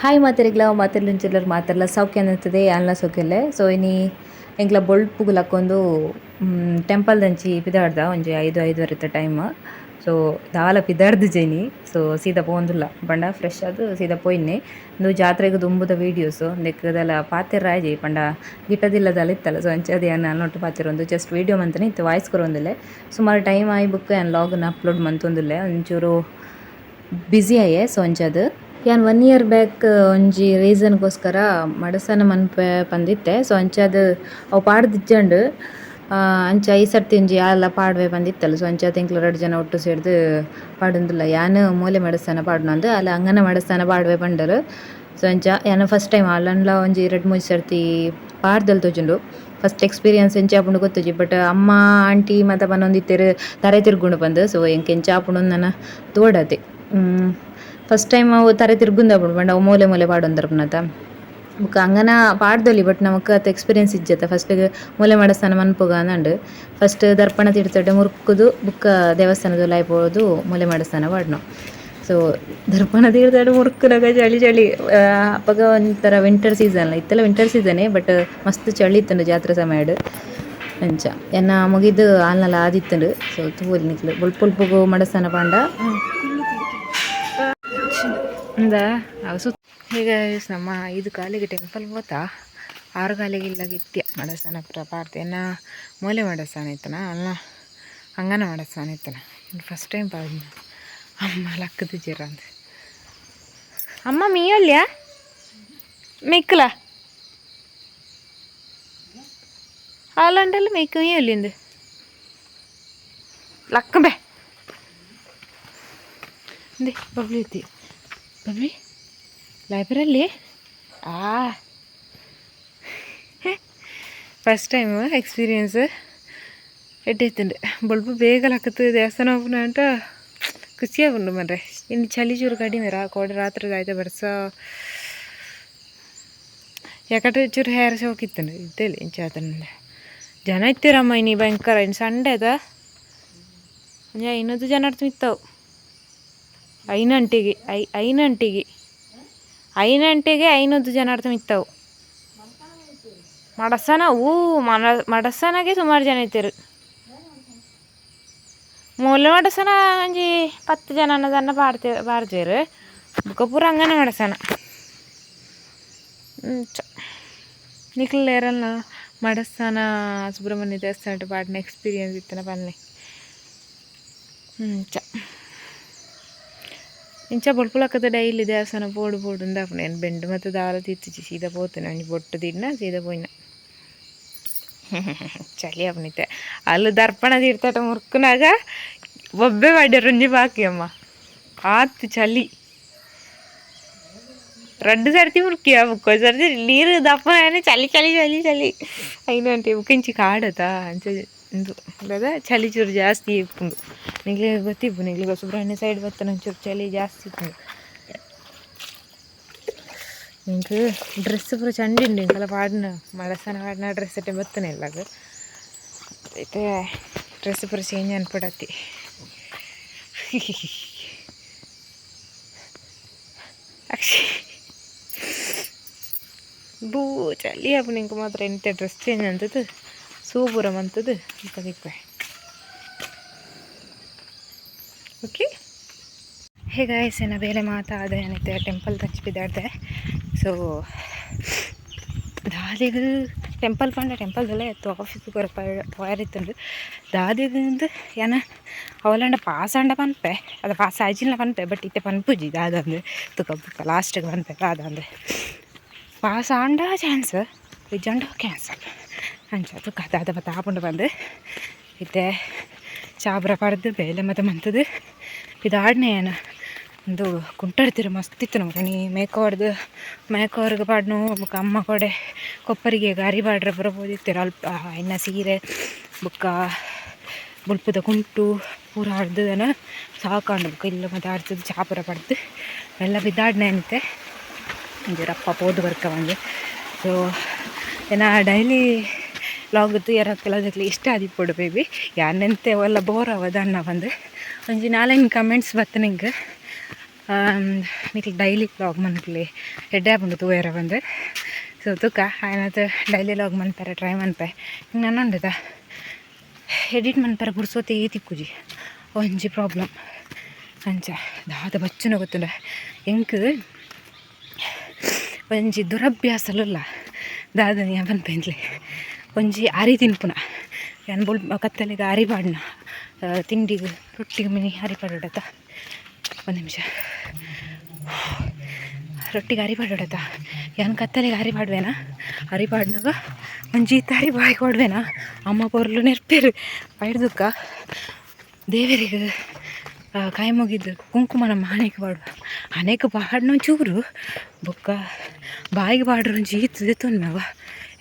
Hi ಮಾತೆರಿಗ್ಲ ಚಿಲ್ಲರ್ ಮಾತಾಡಲ್ಲ ಸೌಖ್ಯ ಅನ್ನಿರ್ತದೆ ಅಲ್ಲ ಸೌಖ್ಯಲ್ಲೇ. ಸೊ ಇನಿ ಎಂಕ್ಲ ಬೊಳ್ಪುಗು ಹಾಕೊಂಡು ಟೆಂಪಲ್ ದಂಚಿ ಪಿದಾಡ್ದ, ಒಂಜಿ ಐದು, ಐದುವರೆ ಟೈಮ್ ಸೊ ದಾಲ ಪಿದಾಡ್ದು ಜೇನಿ. ಸೊ ಸೀದಾ ಪೋಂದಿಲ್ಲ ಪಂಡ ಫ್ರೆಶ್ ಅದು ಸೀದಾ ಪೋಯಿನ್ನಿ. ಉಂದು ಜಾತ್ರೆಗೆ ದುಂಬುದ ವೀಡಿಯೋಸು ನೆಕ್ಕ್ದಲ ಪಾತೆರ್ ರಾಜಿ ಪಂಡ ಗಿಟ್ಟದಿಲ್ಲದಲ್ಲ ಇತ್ತಲ್ಲ. ಸೊ ಅಂಚದಿ ಅನ್ನ ನೋಟ್ ಅಲ್ನೊಟ್ಟು ಒಂದು ಜಸ್ಟ್ ವೀಡಿಯೋ ಮಂತನೆ ಇತ್ತು ವಾಯ್ಸ್ ಕೊರೊಂದುಲ್ಲೆ ಸುಮಾರು ಟೈಮ್ ಆಯ್ ಬುಕ್ ಯಾನ್ ಲಾಗ್ನ ಅಪ್ಲೋಡ್ ಮಂತೊಂದುಲ್ಲೆ. ಒಂಚೂರು ಬ್ಯುಸಿ ಆಯೆ ಸೊ ಅಂಚಾದ್ ಯಾನ್ ಒನ್ ಇಯರ್ ಬ್ಯಾಕ್ ಒಂಜಿ ರೀಸನ್ಗೋಸ್ಕರ ಮಡಸನ ಮನ್ಪೆ ಪಂದಿತ್ತೆ ಸೊ ಅಂಚಾದ್ ಅವು ಪಾಡ್ದಿಜ್ಜಂಡ್ ಅಂಚ ಈ ಸರ್ತಿ ಒಂಜಿ ಯಾಲ ಪಾಡ್ವೆ ಬಂದಿತ್ತಲ್ಲ. ಸೊ ಅಂಚಾದ್ ಎಂಕ್ಲು ರಡ್ಡ್ ಜನ ಒಟ್ಟು ಸೇರ್ದ್ ಪಾಡೊಂದುಲ್ಲ. ಯಾನ್ ಮೂಲೆ ಮಡಸ್ತಾನ ಅಂದು, ಅಲ್ಲ ಅಂಗನ ಮಡಸ್ತಾನ ಪಾಡ್ವೆ ಪಂಡರ್ ಸೊ ಅಂಚ ಯಾನ ಫಸ್ಟ್ ಟೈಮ್ ಅಲ್ಲಂಡ್ಲ ಒಂಜಿ ಎರಡು ಮೂಜಿ ಸರ್ತಿ ಪಾಡ್ದಲ್ ತೋಜುಂಡು. ಫಸ್ಟ್ ಎಕ್ಸ್ಪೀರಿಯನ್ಸ್ ಎಂಚ ಆಪುಂಡು ಗೊತ್ತುಜಿ ಬಟ್ ಅಮ್ಮ, ಆಂಟಿ ಮಾತ ಪನೊಂದಿತ್ತೆರ್ ತರೆ ತಿರ್ಗುಂಡು ಪಂದ್ ಸೊ ಎಂಕ್ ಎಂಚ ಆಪುಂಡು ತೋಡದೆ. ತೋಡತೆ ಫಸ್ಟ್ ಟೈಮ್ ಅವು ತರೆ ತಿರ್ಗುಂದಾಪುಂಡು ಪಂಡ ಅವು ಮೂಲೆ ಮೂಲೆ ಪಾಡೊಂದರ್ ಬುಕ್ ಅಂಗನ ಪಾಡ್ದೊಲಿ ಬಟ್ ನಮಕ್ ಅತ್ ಎಕ್ಸ್ಪೀರಿಯನ್ಸ್ ಇಜ್ಜತ. ಫಸ್ಟ್ ಮೂಲೆ ಮಾಡಸ್ತಾನ ಮನ್ಪುಗ ಅಂದಂಡ್ ಫಸ್ಟ್ ದರ್ಪಣ ತಿಡ್ತಡೆ ಮುರ್ಕುದು, ಬುಕ್ಕ ದೇವಸ್ಥಾನದ ಲಾಯ್ಪೋದು ಮೂಲೆ ಮಾಡಸ್ತಾನ ಪಾಡ್ನ. ಸೊ ದರ್ಪಣ ತೀರ್ಥಾಡು ಮುರುಕುನಾಗ ಚಳಿ ಚಳಿ ಅಪ್ಪಗ ಒಂಥರ ವಿಂಟರ್ ಸೀಸನ್ ಇತ್ತಲ್ಲ ವಿಂಟರ್ ಸೀಸನೇ ಬಟ್ ಮಸ್ತ್ ಚಳಿ ಇತ್ತು ಜಾತ್ರೆ ಸಮಯ ಅಂಚ, ಎನ್ನ ಮುಗಿದು ಆಲ್ನಲ್ಲ ಆದಿತ್ತುಂಡು ಸೊ ತೂವೊಲಿ ನಿಕ್ಲು ಬುಲ್ಪುಲ್ಪುಗು ಮಡಸ್ತಾನ ಪಾಂಡ. ಇಂದ ಸುತ್ತ ಈಗ ನಮ್ಮ ಐದು ಕಾಲಿಗೆ ಟೆಂಪಲ್ ಹೋತಾ ಆರು ಕಾಲಿಗೆ ಇಲ್ಲ ಗಿತ್ಯ. ಮಡಸ್ತಾನ ಪುರ ಪಾಡ್ದೆ ಎನ್ನ ಮೂಲೆ ಮಡಸ್ತಾನ ಇತ್ತನ? ಅಲ್ಲ ಹಂಗನ ಮಡಸ್ತಾನ ಇತ್ತನ? ಫಸ್ಟ್ ಟೈಮ್ ಪಾಡ್ನ ಅಮ್ಮ ಲಕ್ಕದ ಜೀರ ಅಂತ ಅಮ್ಮ ಮೀಯಲ್ಯಾ ಮೆಕ್ಕಲ ಹಾಲಂಡಲ್ಲಿ ಮೇಕ್ ಮೀಯಲ್ಲಿಂದು ಲಕ್ಕಂಬೆ ದೇ ಬಬ್ಲಿ ಐತಿ ಲೈಬ್ರಲ್ಲಿ ಆ. ಫಸ್ಟ್ ಟೈಮ್ ಎಕ್ಸ್ಪೀರಿಯನ್ಸ್ ಎಡ್ಡೈತುಂಡು ಬೊಲ್ಪ ಬೇಗ ಲಕ್ಕತ್ತು ದೇವಸ್ಥಾನ ಹೋಗ್ನ ಅಂತ ಖುಷಿಯಾಗುಂಡು ಮರ್ರೆ. ಇನ್ನು ಚಳಿ ಚೂರು ಕಡಿಮೆ ರಾ, ಕೋಡೆ ರಾತ್ರಿ ಆಯ್ತು ಬರ್ಸ. ಯಾಕಂದ್ರೆ ಚೂರು ಹೇರ್ ಹೋಗಿತ್ತಂಡು ಇದ್ದೇಲಿ ಇಂಚಾತಂಡೆ ಜನ ಇತ್ತೀರಮ್ಮ, ಇನ್ನು ಭಯಂಕರ, ಇನ್ನು ಸಂಡೆ ಅದ. ಇನ್ನೊಂದು ಜನ ಇತ್ತವು ಐನಂಟಿಗೆ, ಐ, ಐನಂಟಿಗೆ. ಐನಂಟಿಗೆ ಐನೂರು ಜನ ಅರ್ಥ ಇತ್ತವು. ಮಡಸನ ಹೂ ಮಡ ಮಡಸನಗೆ ಸುಮಾರು ಜನ ಇತ್ತೀರು ಮೂಲ ಮಡಸನ ಒಂಜಿ ಪತ್ತು ಜನ ಅನ್ನೋದನ್ನು ಪಾಡ್ತೇ ಪಾಡ್ತೇರು ಬುಕ್ಕ ಹಂಗನ ಮಡಸನ. ನಿಕ್ಲೇರಲ್ಲ ಮಡಸ್ಥಾನ ಸುಬ್ರಹ್ಮಣ್ಯ ದೇವಸ್ಥಾನ ಪಾಡಿನ ಎಕ್ಸ್ಪೀರಿಯನ್ಸ್ ಇತ್ತನ ಬನ್ನಿ. ಹ್ಞೂ ಚ. ಇಂಚ ಬೊಳ್ಪುಲಕ್ಕದ ಡೈಲಿ ದೇವಸ್ಥಾನ ಪೋಡು ಪೋಡು ಉಂದಾಪುನ ಏನು ಬೆಂಡು ಮತ್ತು ದಾರ ತಿತ್ತಿಚ್ಚಿ ಸೀದಾ ಪೋತೇನೆ ಅಂಜಿ ಬೊಟ್ಟು ದಿನ ಸೀದಾ ಪೋಯಿನ ಚಳಿ ಅವನಿತೆ ಅಲ್ಲಿ ದರ್ಪಣ ತೀರ್ಥಾಟ ಮುರ್ಕನಾಗ ಒಬ್ಬೆ ಮಾಡಿ ರುಂಜಿ ಬಾಕಿ ಅಮ್ಮ ಆತು ಚಳಿ రెండు సర్ది మురికి ఒక్కో సర్ది నీరు దప్ప అని చలి చలి చలి చలి అయినా అంటే ఇంచి కాడదా అంతే ಇಂದು ದಾದ ಚಳಿ ಚೂರು ಜಾಸ್ತಿ ಇಪ್ಪುಂಡು ನಿಗ್ಲೆ ಗೊತ್ತಿಪ್ಪು ನಿಗ್ಲಿಗ ಸುಬ್ರಹ್ಮಣ್ಯ ಸೈಡ್ ಬತ್ತ ಚೂರು ಚಳಿ ಜಾಸ್ತಿ ಇಪ್ಪುಂಡು ನಿಂಗೆ ಡ್ರೆಸ್ ಪೂರ ಚಂಡಿ ಉಂಡು ಇಂಕಲ ಪಾಡಿನ ಮಳಸನ ಪಾಡಿನ ಡ್ರೆಸ್ ಅಟ್ಟೆ ಬತ್ತನೆ ಇಲ್ಲಾಗ ಐತೆ ಡ್ರೆಸ್ ಪೂರ ಚೇಂಜ್ ಅನ್ಬಿಡತ್ತಿ ಅಕ್ಷಿ. ಬೂ, ಚಳಿ ಅಪ್ಪ ನಿಂಗೆ ಮಾತ್ರ ಎಂತ ಡ್ರೆಸ್ ಚೇಂಜ್ ಅಂತದ್ದು. ಸೂಪುರ ಮಂತದ್ದು ಬಿಕ್ವೆ ಓಕೆ ಹೇಗ ಸೇನ ಬೇರೆ ಮಾತಾದೆ ಏನಿದೆ ಟೆಂಪಲ್ ತಚ್ಚಿ ಬಿದ್ದಾಡ್ದೆ ಸೊ ದಾದಿದು ಟೆಂಪಲ್ ಪಂಡ ಟೆಂಪಲ್ದಲ್ಲ ಎತ್ತು ಆಫೀಸ್ ಬರೋ ಪಯರಿತ್ತಂದು ದಾದಿಗಂದು ಏನ ಅವಲಂಡ ಪಾಸ್ ಅಂಡ ಪನ್ಪೆ ಅದು ಪಾಸ್ ಆಜಿಲ್ಲ ಪನ್ಪೆ ಬಟ್ ಇತ್ತೆ ಪನ್ಪುಜಿ ದಾದಂದು ತುಕ ಲಾಸ್ಟಿಗೆ ಪನ್ಪೆ ಅಂದರೆ ಪಾಸ್ ಆಂಡ ಚಾನ್ಸ್ ಇಜ್ಜಂಡ ಕ್ಯಾನ್ಸಲ್ ಅಂಚದು ಕದಾದ ಮತ್ತು ಆಪುಂಡು ಬಂದು. ಇತ್ತೆ ಚಾಬ್ರ ಪಡೆದು ಬೇಲೆ ಮತ್ತೆ ಮಂತದು ಇದಾಡ್ನೆ ಏನು? ಒಂದು ಕುಂಟಾಡ್ತೀರ ಮಸ್ತ್ ಇತ್ತು ನಮ್ಗೆ ನೀ ಮೇಕ ಹೊಡ್ದು ಮೇಕ ಹೊರಗೆ ಪಾಡ್ನು ಬುಕ್ಕ ಅಮ್ಮ ಕೊಡೆ, ಕೊಪ್ಪರಿಗೆ ಗಾರಿ ಬಾಡ್ರೆ ಬರಬೋದಿತ್ತಿರ ಅಲ್ಪ ಇನ್ನು ಸೀರೆ, ಬುಕ್ಕ, ಬುಲ್ಪದ ಕುಂಟು, ಪೂರ ಆಡ್ದನ ಸಾಕಾಂಡು ಬುಕ್ಕ. ಇಲ್ಲ ಮತ್ತೆ ಆಡ್ತದೆ ಚಾಪುರ ಪಡ್ದು. ಎಲ್ಲ ಬಿದ್ದಾಡ್ನೆ ಅಂತೆ ಒಂಜರಪ್ಪ ಪೋದು ಬರ್ಕ ಬಂದು. ಸೊ ಏನ, ಡೈಲಿ ಲಾಗತ್ತು ಎರಕ್ಕೆಲ್ಲ ಇಷ್ಟ ಆದಿಪ್ಪಡು ಬೇಬಿ ಯಾನಂತೆ ಅವೆಲ್ಲ ಬೋರ್ ಅವದ ಅಣ್ಣ ಬಂದು. ಒಂಜಿ ನಾಲ್ಕು ಕಮೆಂಟ್ಸ್ ಬತ್ತು ನಿಂಗೆ. ಡೈಲಿ ವ್ಲಾಗ್ ಮನ್ಪಲಿ ಎಡ್ಡೆ ಆಪುಂಡು ತೂಯರ ಬಂದು. ಸೊ ತುಕ ಆಯ್ನತ್ತು ಡೈಲಿ ವ್ಲಾಗ್ ಮನ್ಪಾರೆ ಟ್ರೈ ಮನ್ಪೆ. ಹಿಂಗೆ ನಾನು ಉಂಡದ ಎಡಿಟ್ ಮನ್ಪರೆ ಪುರ್ಸೋತಿ ತಿಕ್ಕುಜಿ. ಒಂಜಿ ಪ್ರಾಬ್ಲಮ್ ಅಂಚ, ದಾದ ಬಚ್ಚುನ ಗೊತ್ತುಂಡ. ಎಂಕ್, ಒಂಜಿ ದುರಭ್ಯಾಸಲಲ್ಲ. ದಾದ ನೀ ಪನ್ಪೆಂದ್ಲೆ ಒಂಜಿ ಅರಿ ತಿನ್ಪುನ. ಯಾನ್ ಬೊಲ್ ಕತ್ತಲೆಗೆ ಅರಿಪಾಡ್ನ ತಿಂಡಿಗೆ ರೊಟ್ಟಿಗೆ ಮಿನಿ ಅರಿಪಾಡೋಡತ್ತ ಒಂದು ನಿಮಿಷ. ರೊಟ್ಟಿಗೆ ಅರಿಪಾಡೋಡತ್ತ ಯಾನ್ ಕತ್ತಲೆಗೆ ಅರಿ ಅರಿಪಾಡ್ನಾಗ ಒಂಜಿ ತಾರಿ ಬಾಯಿ ಕೊಡ್ವೇನ? ಅಮ್ಮ ಪೊರ್ಲು ನೆರ್ಪೇರು. ಬೈಡ್ದುಕ್ಕ ದೇವರಿಗೆ ಕಾಯಿ ಮುಗಿದ್ದು ಕುಂಕುಮ ಕುಂಕುಮನ ಹಣೆಗೆ ಪಾಡುವ ಹಣೆಗೆ ಪಾಡ್ನ ಚೂರು ಬೊಕ್ಕ ಬಾಯಿಗೆ ಒಂಜಿ ಈತು ತೊನ್ನವ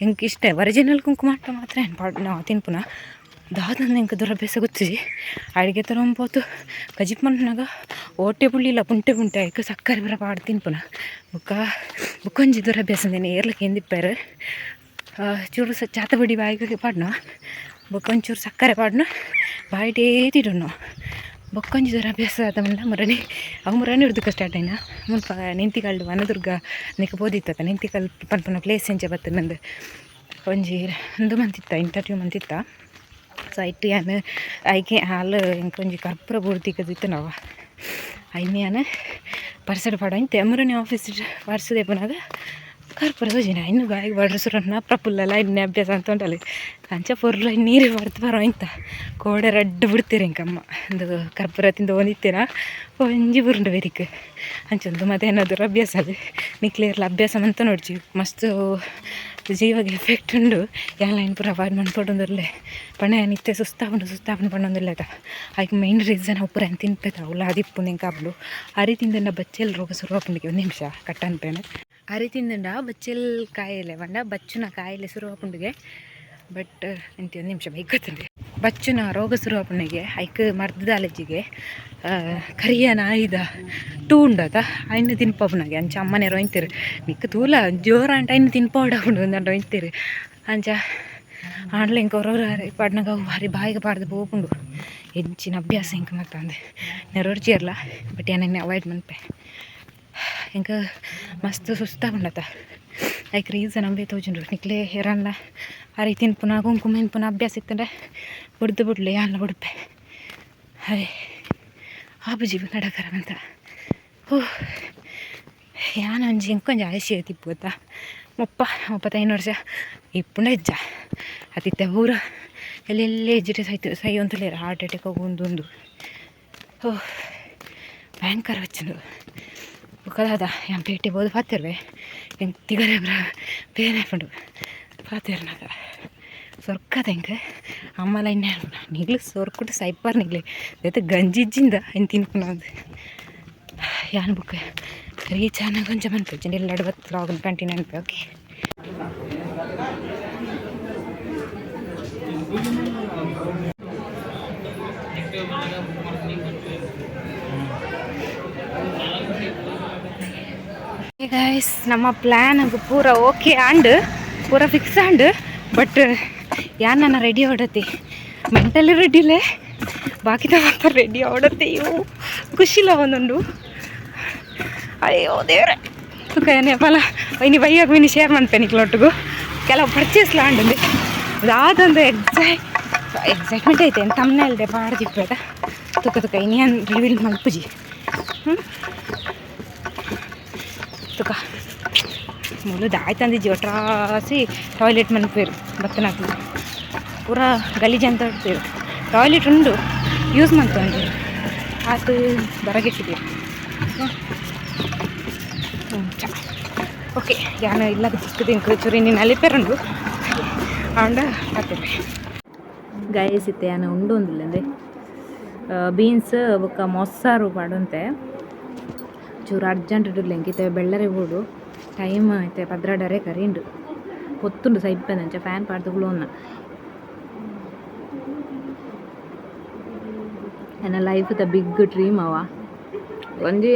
ಎಂಕ್ ಇಷ್ಟೇ ಒರಿಜಿನಲ್ ಕುಂಕುಮ ಅಂತ ಮಾತ್ರ ಪಾಡ್ ನಾವು ತಿನ್ಪುನ ದಾದಂದು ಎಂಕ ದುರಭ್ಯಾಸ ಗೊತ್ತಿಜಿ ಅಡುಗೆ ತರೋಂಬೋದು ಕಜಿಪ್ ಮಣ್ಣಾಗ ಓಟೆ ಪುಳ್ಳಿಲ್ಲ ಪುಂಟೆ ಪುಂಟೆ ಆಯ್ಕೆ ಸಕ್ಕರೆ ಬರ ಪಾಡು ತಿನ್ಪುನ ಬುಕ್ಕ, ಬೊಕ್ಕೊಂಜಿ ದುರಭ್ಯಾಸ ನೀನು ಏರ್ಲಕ್ಕೆ ಹಿಂದಿಪ್ಪಾರ ಚೂರು ಸ ಚಾತಬಡಿ ಬಾಯಿಗೆ ಪಾಡ್ನ? ಬುಕ್ಕಂಚೂರು ಸಕ್ಕರೆ ಪಾಡ್ನ? ಬಾಯಿಟೇ ತಿಡೋನು ಬೊಕ್ಕೊಂಜಿ ಜರ ಅಭ್ಯಾಸ ಆದಮೇಲೆ ಮರಣಿ ಅವು ಮರಣಿ ಹಿಡ್ದಕ್ಕೆ ಸ್ಟಾರ್ಟ್ ಆಯ್ನ. ಮುಲ್ಪ ನಿಂತಿಕಲ್ಡು ವನದುರ್ಗ ನಿಕ್ಕ ಬೋದಿತ್ತ ನಿಂತಿಕಲ್ ಪನ್ಪನ ಪ್ಲೇಸ್ ಎಂಜ ಬತ್ತ ನಂದು. ಒಂಜಿ ಒಂದು ಮಂತಿತ್ತ ಇಂಟರ್ವ್ಯೂ ಮಂತಿತ್ತ ಸೊ ಐಟಿ ಯಾನು ಐಕೆ ಹಾಲ್ ಇಂಕ ಒಂಜಿ ಕರ್ಪೂರ ಬೂರ್ತಿಗದಿತ್ತು ನಾವು. ಐಮಿಯಾನ ಪರ್ಸಡ್ ಪಾಡ ಇಂತೆ ಆಫೀಸ್ ಪರ್ಸದೆ ಪುನಗ. ಕರ್ಪೂರ ಸೋಜಿನ ಇನ್ನು ಗಾಯಿಗೆ ಬಾಡ್ರ ಸುರನ್ನ ಪ್ರಪುಲ್ಲಲ್ಲ ಇನ್ನೇ ಅಭ್ಯಾಸ ಅಂತ ಉಂಟಲ್ಲಿ. ಅಂಚ ಪೊರ್ಲು ನೀರು ಬರ್ತು ಬರೋ ಇಂತ. ಕೋಡೆ ರಡ್ಡು ಬಿಡ್ತೀರಿ ಇಂಕಮ್ಮ. ಒಂದು ಕರ್ಪೂರ ತಿಂದು ಒಂದಿತ್ತೇನ ಒಂಜಿ ಬುರುಂಡು ಬೇರಿಕ್. ಅಂಚೊಂದು ಮತ್ತೆ ಏನಾದರೂ ಅಭ್ಯಾಸ ಅದು. ನಿಕ್ಲೇರ್ಲ ಅಭ್ಯಾಸ ಅಂತ ನೋಡ್ಜಿ ಮಸ್ತ್ ಜೀವಗೆ ಎಫೆಕ್ಟ್ ಉಂಡು. ಇನ್ನು ಪೂರ ಅವಾಯ್ಡ್ ಮಾಡ್ಕೊಡೊಂದಿರಲೆ. ಪಣ ನಿತ್ಯ ಸುಸ್ತಾಪುಂಡು ಸುಸ್ತಾಪುಂಡು ಪಣ್ಣೊಂದಿಲ್ಲದ ಅದಕ್ಕೆ ಮೈನ್ ರೀಸನ್ ಉಪ್ಪುರ ಅಂತ ತಿನ್ಪೇತ? ಅವಳು ಅದಿಪ್ಪು ನಿಂಗೆ ಕಾಬ್ಲು ಆ ರೀತಿಯಿಂದ ಬಚ್ಚೆಲ್ ರೋಗ ಶುರುವಾಪುಂಡಿಗೆ ಒಂದು ನಿಮಿಷ. ಕಟ್ ಅನ್ಪೇನೆ. ಅರಿ ತಿಂದಂಡ, ಬಚ್ಚಲ್ ಕಾಯಿಲೆ ಬಂಡ ಬಚ್ಚುನ ಕಾಯಿಲೆ ಹಾಕೊಂಡಿಗೆ ಬಟ್ ನಿಂತ ಒಂದು ನಿಮಿಷ ಬೈಕ್ ಗೊತ್ತಿದೆ ಬಚ್ಚುನ ರೋಗ ಶುರುವಾಪುಣಿಗೆ ಐಕ್ ಮರ್ದದ ಅಲರ್ಜಿಗೆ ಕರಿಯನ ಇದ ಟೂ ಉಂಡದ ಅಯ್ನ ತಿನ್ಪವನಾಗೆ ಅಂಚ ಅಮ್ಮನೆ ರೊಯ್ತೀರಿ, ಮಿಕ್ಕ ತೂಲ ಜೋರ ಅಂಟ ಅಯ್ನ ತಿನ್ಪೋಡಾಪುಂಡು ನಾನು ರೊಯ್ತೀರಿ. ಅಂಚ ಆಡ್ಲೆ ಇಂಕ ಹೊರವ್ರ ಪಾಡ್ನಾಗ ಭಾರಿ ಬಾಯಿಗೆ ಬಾರ್ದು ಹೋಗ್ಕೊಂಡು ಹೆಂಚಿನ ಅಭ್ಯಾಸ ಇಂಕ ಮತ್ತೆ ಅಂದೆ. ಇರಲ್ಲ ಬಟ್ ಏನೇನು ಅವಾಯ್ಡ್ ಮನ್ಪೆ ಇಂಕ ಮಸ್ತ್ ಸುಸ್ತಾಗುಂಡತ ಐಕ್ ರೀಸನ್ ಅಂಬೆ ತೋಜುಂಡು ನಿಕ್ಲೆ ಹೆರಲ್ಲ ಹರಿ ತಿನ್ಪುನ ಕುಂಕುಮ ಪುನಃ ಅಭ್ಯಾಸ ಇತ್ತಂದ್ರೆ ಹೊಡ್ದು ಬಿಡ್ಲೆ ಬುಡ್ಪೆ. ಹೈ ಆ ಆಬುಜಿ ನಡಕರ ಅಂತ. ಹೋ, ಯಾನ ಒಂಜಿ ಇಂಕೊಂಜಿ ಆಯ್ಸಿ ತಿಪ್ಪು ಗೊತ್ತಾ? ಮುಪ್ಪ ಮುಪ್ಪತ್ತೈದು ವರ್ಷ, ಇಪ್ಪುಂಡ ಇಜ್ಜ. ಅತಿತ್ತೆ ಊರ, ಎಲ್ಲೆಲ್ಲೇ ಇಜ್ಜಿಟ್ಟು ಸೈತು ಸೈ ಅಂತಲೇ ಹಾರ್ಟ್ ಅಟ್ಯಾಕ್ ಹೋಗುಂದು ಒಂದು ಓಹ್ ಭಯಂಕರ ವಚ್ಚಂದು ಬುಕ್ಕದಾದ ಯಾನ್ ಪೇಟೆ ಬೋದು ಪಾತಿರ್ವೆ ಹೆಂಗೆ ತಿಗರೆ ಬ್ರ ಬೇರೆ ಹಾಕೊಂಡು ಪಾತಿರ್ನಾಗ ಸೊರ್ಕದ ಹೆಂಗೆ? ಅಮ್ಮಲ ಇನ್ನೇ ನಿಗ್ಲು ಸೊರ್ಕೊಟ್ಟು ಸೈಪಾರ್ ನಿಗ್ಲಿ. ಜೊತೆ ಗಂಜಿಜ್ಜಿಂದ ಇನ್ನು ತಿನ್ಕೊಂಡು ಯಾನ್ ಬುಕ್? ರೀಚ್ ಆನಾಗ ಕೊಂಚ ಮನ್ಪು. ಎಲ್ಲ ಅಡ್ವತ್ತು ಲಾಗ್ ಕಂಟಿನ್ಯೂ ಅನ್ಪೆ ಓಕೆ? ಗೈಸ್ ನಮ್ಮ ಪ್ಲ್ಯಾನ್ ಪೂರ ಓಕೆ ಆಂಡ್ ಪೂರ ಫಿಕ್ಸ್ ಆಂಡ್ ಬಟ್ ಯಾರು ನನ್ನ ರೆಡಿ ಹೊಡತಿ? ಮೆಂಟಲಿ ರೆಡಿಲೇ ಬಾಕಿದ ಮಾತ್ರ ರೆಡಿ ಹೊಡತಿ ಇವು. ಖುಷಿಲ್ಲ ಒಂದೊಂದು. ಅಯ್ಯೋ ದೇವ್ರೆ. ಬಲ ಇನಿ ಬೈಯಾಗ ವಿನಿ ಶೇರ್ ಮಾಡ್ತೇನೆ ನಿಕ್ಲೊಟ್ಟಿಗೂ ಕೆಲವು ಆಂಡ್ ಆಂಡಂದೆ ಅದಾದೊಂದು ಎಕ್ಸೈಟ್ ಎಕ್ಸೈಟ್ಮೆಂಟ್ ಐತೆ ತಮ್ಮನೆ ಅಲ್ಲದೆ ಬಾಡ್ದಿಪ್ಪದ ತುಕ ತುಕ, ಇನ್ನೇನು ರಿವೀಲ್ ಮಲ್ಪುಜಿ ಹ್ಞೂ ತುಕ ಮೊದಲು ದಾಯ್ ತಂದಿದ್ವಿ ಒಟ್ರಾಸಿ ಟಾಯ್ಲೆಟ್ ಮನ್ಪೇರು ಬತ್ತನಾಗ್ಲಿ ಪೂರ ಗಲೀಜು ಅಂತ ಹೇಳ್ತೇವೆ. ಟಾಯ್ಲೆಟ್ ಉಂಡು, ಯೂಸ್ ಮಾಡ್ಕೊಂಡು ಆತು ಬರಗಿಟ್ಟಿದ್ದೀವಿ ಓಕೆ, ಯಾನು ಇಲ್ಲ ಚಿಕ್ಕದಿಂಕು ಚೂರಿ, ನೀನು ಅಲಿಪೇರಂಡು ಆಂಡ ಹಾಕ್ತೇವೆ. ಗೈಸ್, ಇತ್ತೆ ಯಾನು ಉಂಡು ಒಂದಿಲ್ಲಂದೆ ಬೀನ್ಸ್ ಬೊಕ್ಕ ಮೊಸ್ಸಾರು ಪಾಡೊಂತೆ ಚೂರು ಅರ್ಜೆಂಟ್ ಇಡು ಎಂಕಿತ್ತೆ ಬೆಳ್ಳರೆ ಬೋಡು ಟೈಮ್ ಐತೆ ಪದ್ರಾಡರೆ ಕರೀಂಡು. ಹೊತ್ತುಂಡು ಅಂಚ ಫ್ಯಾನ್ ಪಾಡ್ದುಗುಳೋನ್ನ ನನ್ನ ಲೈಫ್ ದ ಬಿಗ್ ಡ್ರೀಮ್ ಅವ. ಒಂಜಿ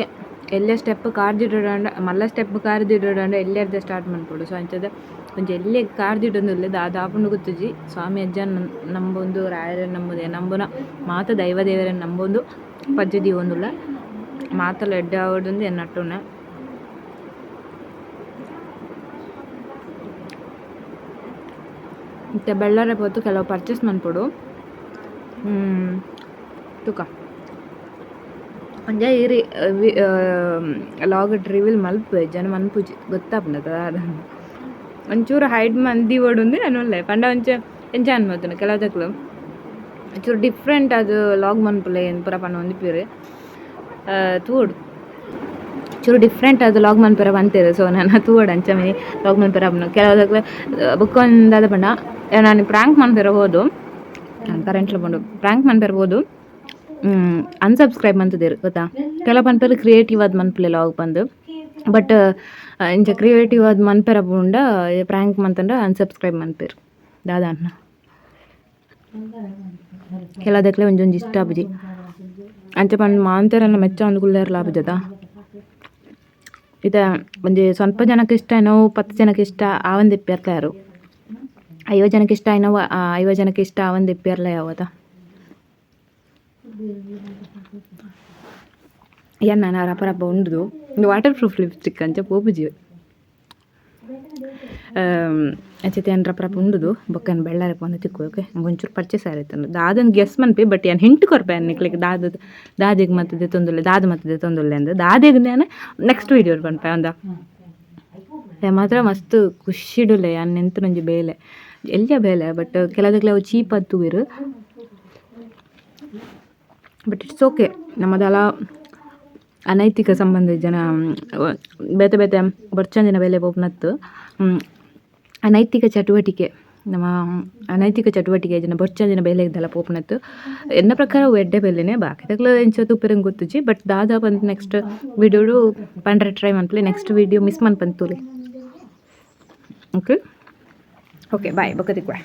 ಎಲ್ಲೇ ಸ್ಟೆಪ್ ಕಾರ್ದಿಡೋಂಡ ಮಲ್ಲ ಸ್ಟೆಪ್ ಕಾರ್ದಿಡೋಂಡ ಎಲ್ಲೆರ್ದ ಸ್ಟಾರ್ಟ್ ಮಾಡ್ಕೊಡು. ಸೊ ಅಂಚದ ಒಂಜಿ ಕಾರ್ದಿಡೋದು ಇಲ್ಲದ ದಾದ ಆಪುಂಡು ಗೊತ್ತಿಜಿ. ಸ್ವಾಮಿ ಅಜ್ಜನ್ ನಂಬೊಂದು ರಾಯರೆ ನಂಬುದೇ. ನಂಬುನ ಮಾತ ದೈವ ದೇವರನ್ನು ನಂಬೊಂದು ಪಜ್ಜದಿ ಒಂದುಲ್ಲ ಮಾತಲ್ಲ ಎಡ್ಡೆ ಆವಡ್ದು ಎನ್ನಟ್ಟುನೆ ಮತ್ತು ಬೆಳ್ಳಾರೆ ಪೋತು ಕೆಲವು ಪರ್ಚೇಸ್ ಮನ್ಪೊಡು ತುಕ ಒಂಜ ಇರಿ ಲಾಗ್ ರಿವೀಲ್ ಮಲ್ಪೆ ಜನ ಮನ್ಪುಜಿ ಗೊತ್ತಾಪುಂಡತ ಒಂಚೂರು ಹೈಡ್ ಮಂದಿ ಓಡುಂದು ನಾನು ಒಳ್ಳೆ ಪಂಡ ಒಂಚ ಎಂಚ ಅನ್ಬೋತುಂಡು ಕೆಲವುದಕ್ಲು ಒಂಚೂರು ಡಿಫ್ರೆಂಟ್ ಅದು ಲಾಗ್ ಮನ್ಪುಲೆ ಏನು ಪೂರ ಪಂಡ ಒಂದಿಪ್ಪೇರು ತೂಡು ಚೂರು ಡಿಫ್ರೆಂಟ್ ಅದು ಲಾಗ್ ಮನ್ಪೆರ ಬಂತೇರು ಸೊ ನಾನು ತೂಡ್ ಅಂಚಮನಿ ಲಾಗ್ ಮನ್ಪೆರ ಬುಕ್ ಒಂದಾದ ಪಂಡ ನಾನು ಪ್ರಾಂಕ್ ಮಾಡ್ತಿರಬಹುದು ಹೋದು. ಕರೆಂಟ್ ಬಂದು ಪ್ರಾಂಕ್ ಮನ್ಪೆರ ಹೋದು. ಅನ್ಸಬ್ಸ್ಕ್ರೈಬ್ ಮಂತದೇರು ಗೊತ್ತಾ? ಕೆಲವು ಪನ್ಪೆರ್ ಕ್ರಿಯೇಟಿವ್ ಆದ್ ಮನ್ಪುಲೆ ಲಾಗ್ ಬಂದು. ಬಟ್ ಇಂಚ ಕ್ರಿಯೇಟಿವ್ ಆದ್ ಮನ್ಪೆರ ಬಂಡ ಪ್ರಾಂಕ್ ಮಂತಂಡ ಅನ್ಸಬ್ಸ್ಕ್ರೈಬ್ ಮನ್ಪೆರ್. ದಾದ ಅನ್ನ ಕೆಲದಕ್ಲೆ ಒಂದೊಂದು ಇಷ್ಟ ಆಪುಜಿ. ಅಂಚ ಪಂಡ್ ಮಾಂತೆರನ್ನ ಮೆಚ್ಚ ಒಂದು ಕುಲ್ಲೇರ್ಲ ಆಪುಜದ ಇತ ಒಂಜಿ ಸ್ವಲ್ಪ ಜನಕ್ಕೆ ಇಷ್ಟ ಏನೋ ಪತ್ತು ಜನಕ್ಕೆ ಇಷ್ಟ ಆ ಒಂದು ಇಪ್ಪೆರ್ಲ ಯಾರು ಐವತ್ತು ಜನಕ್ಕೆ ಇಷ್ಟ ಏನೋ ಐವತ್ತು ಜನಕ್ಕೆ ಇಷ್ಟ ಆ ಒಂದು ಇಪ್ಪೆರ್ಲ ಯಾವದ ಏನ್ ನಾನು ರಪ ರಪ ಉಂಡುದು ಒಂದು ವಾಟರ್ ಪ್ರೂಫ್ ಲಿಪ್ಸ್ಟಿಕ್ ಅಂಚ ಪೋಪುಜಿ ಅಂಚತೆ ಏನು ರಪ ರಪ ಉಂಡುದು ಬೊಕ್ಕನ್ ತಿಕ್ಕು ಓಕೆ ಒಂಚೂರು ಪರ್ಚೇಸ್ ಆಯ್ತು ದಾದನ್ ಗೆಸ್ ಮನ್ಪಿ ಬಟ್ ಏನು ಹಿಂಟು ಕೊರ್ಪೆ ನಿಕ್ಲಿಕ್ಕೆ? ದಾದ ದಾದಿಗೆ ಮತ್ತದೆ ತೊಂದುಲ್ಲೆ, ದಾದ ಮತ್ತದೆ ತೊಂದುಲ್ಲೆ ಅಂದ್ರೆ ದಾದಿಗೆ ನಾನು ನೆಕ್ಸ್ಟ್ ವೀಡಿಯೋ ಪನ್ಪೆ ಅಂದ ಮಾತ್ರ ಮಸ್ತ್ ಖುಷಿಡುಲೆ ಅನ್ನ ನಿಂತು ನಂಜಿ ಬೇಲೆ. ಎಲ್ಲಿಯ ಬೇಲೆ ಬಟ್ ಕೆಲದಕ್ಲೆ ಅವು ಚೀಪ್ ಅತ್ತು ಇರು ಬಟ್ ಇಟ್ಸ್ ಓಕೆ ನಮ್ಮದೆಲ್ಲ ಅನೈತಿಕ ಸಂಬಂಧ ಜನ, ಬೇತೆ ಬೇತೆ ಬರ್ಚಂದಿನ ಬೆಲೆ ಪೋಪ್ನತ್ತು ಅನೈತಿಕ ಚಟುವಟಿಕೆ, ನಮ್ಮ ಅನೈತಿಕ ಚಟುವಟಿಕೆ ಜನ ಬರ್ಚಂದಿನ ಬೆಲೆ ಇದ್ದಲ್ಲ ಪೋಪ್ನತ್ತು ಎನ್ನ ಪ್ರಕಾರ ಎಡ್ಡೆ ಬೆಲೆನೆ ಬಾಕಿ. ತಗ್ಲ ಎಂಚ ತುಪ್ಪರಂಗೆ ಗೊತ್ತಿಜಿ ಬಟ್ ದಾದಾ ಬಂದು ನೆಕ್ಸ್ಟ್ ವಿಡಿಯೋಡು ಪಂಡ್ರೆ ಟ್ರೈ ಮಾಡ್ಲಿ ನೆಕ್ಸ್ಟ್ ವಿಡಿಯೋ ಮಿಸ್ ಮನ್ಪಂತೂಲಿ ಓಕೆ ಓಕೆ ಬಾಯ್ ಬಕ್ಕದಿಕ್ ಬಾಯ್